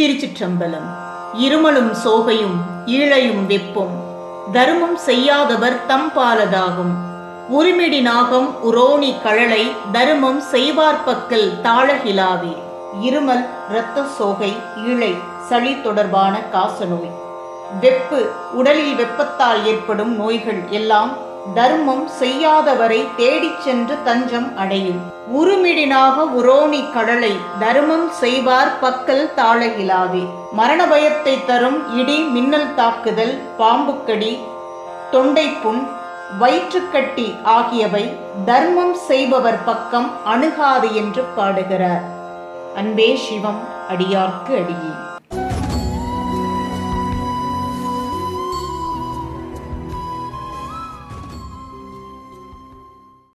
திருச்சிற்றம்பலம். இருமலும் சோகையும் ஈழையும் வெப்பும். தர்மம் செய்யாதவர் தம்பாலதாகும் உரிமிடி நாகம் உரோணி கழலை தருமம் செய்வார் பக்கல் தாழகிலாவே இருமல் இரத்த சோகை ஈழை சளி தொடர்பான காசநோய். வெப்பு உடலில் வெப்பத்தால் ஏற்படும் நோய்கள் எல்லாம் தர்மம் செய்யாதவரை தேடிச் சென்று தஞ்சம் அடையும். உருமிடினாக உரோணி கடலை தர்மம் செய்வார் பக்கல் தாழகிலாவே மரண பயத்தை தரும் இடி மின்னல் தாக்குதல் பாம்புக்கடி தொண்டைப்புண் வயிற்றுக்கட்டி ஆகியவை தர்மம் செய்பவர் பக்கம் அணுகாது என்று பாடுகிறார். அன்பே சிவம் அடியார்க்கு அடியே.